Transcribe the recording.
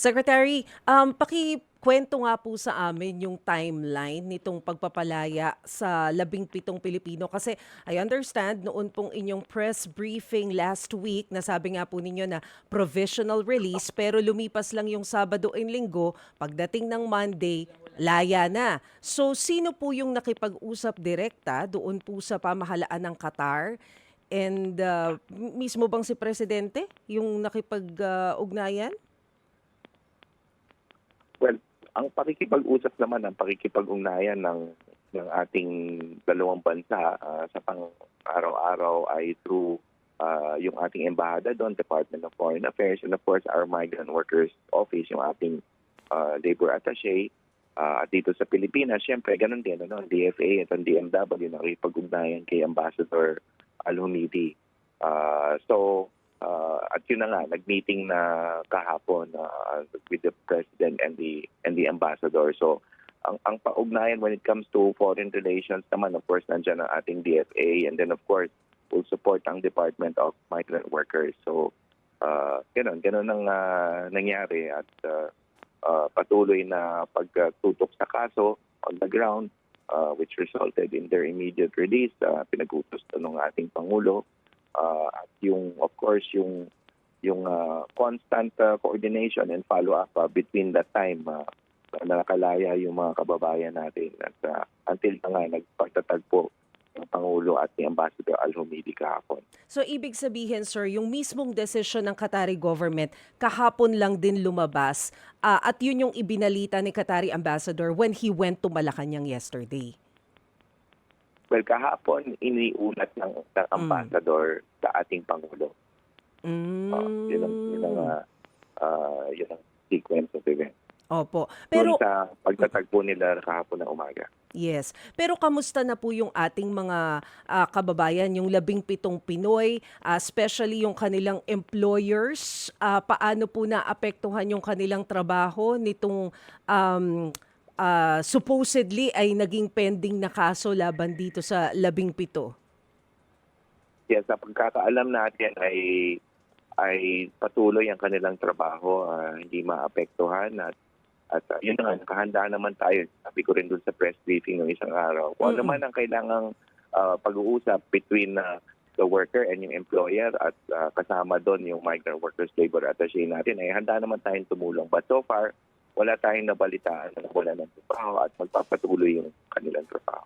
Secretary, um, pakikwento nga po sa amin yung timeline nitong pagpapalaya sa labing pitong Pilipino. Kasi I understand noon pong inyong press briefing last week, nasabi nga po ninyo na provisional release pero lumipas lang yung Sabado and Linggo. Pagdating ng Monday, laya na. So sino po yung nakipag-usap direkta doon po sa pamahalaan ng Qatar? And uh, mismo bang si Presidente yung nakipag-ugnayan? Well, ang pakikipag-usap naman, ang pakikipag-ugnayan ng ng ating dalawang bansa ah, sa pang araw-araw ay through ah, yung ating embahada doon, Department of Foreign Affairs, and of course our Migrant Workers Office, yung ating ah, labor attaché. Ah, at dito sa Pilipinas, syempre, ganun din, ano, DFA at ang DMW nakipag-ugnayan kay Ambassador Al-Humidi. Ah, so, Uh, at yun na nga, nag-meeting na kahapon uh, with the president and the and the ambassador. So, ang ang paugnayan when it comes to foreign relations naman, of course, nandiyan ang ating DFA and then of course, will support ang Department of Migrant Workers. So, uh, ganun, ganun ang uh, nangyari at uh, uh, patuloy na pagtutok sa kaso on the ground uh, which resulted in their immediate release. Uh, pinag-utos to ng ating Pangulo uh, at yung of course yung yung uh, constant uh, coordination and follow up uh, between that time uh, na nakalaya yung mga kababayan natin at uh, until na nga nagpagtatagpo ng Pangulo at ni Ambassador Al-Humidi kahapon. So ibig sabihin sir, yung mismong desisyon ng Qatari government kahapon lang din lumabas ah, at yun yung ibinalita ni Qatari ambassador when he went to Malacanang yesterday. Well, kahapon iniulat ng, ng ambassador sa ating Pangulo. Mm. Uh, yun ang, yun ang, uh, uh, yun ang sequence of events. Opo. Pero, Pero sa pagtatagpo nila kahapon ng umaga. yes. Pero kamusta na po yung ating mga ah, kababayan, yung labing pitong Pinoy, ah, especially yung kanilang employers, ah, paano po naapektuhan yung kanilang trabaho nitong um, ah, supposedly ay naging pending na kaso laban dito sa labing pito? Yes, sa pagkakaalam natin ay ay patuloy ang kanilang trabaho, ah, hindi maapektuhan at at uh, yun nga, nakahanda naman tayo. Sabi ko rin dun sa press briefing ng isang araw. Kung ano Mm-mm. man ang kailangang ah, pag-uusap between ah, the worker and yung employer at ah, kasama doon yung migrant workers labor attaché natin ay handa naman tayong tumulong. But so far, wala tayong nabalitaan na wala ng trabaho at magpapatuloy yung kanilang trabaho.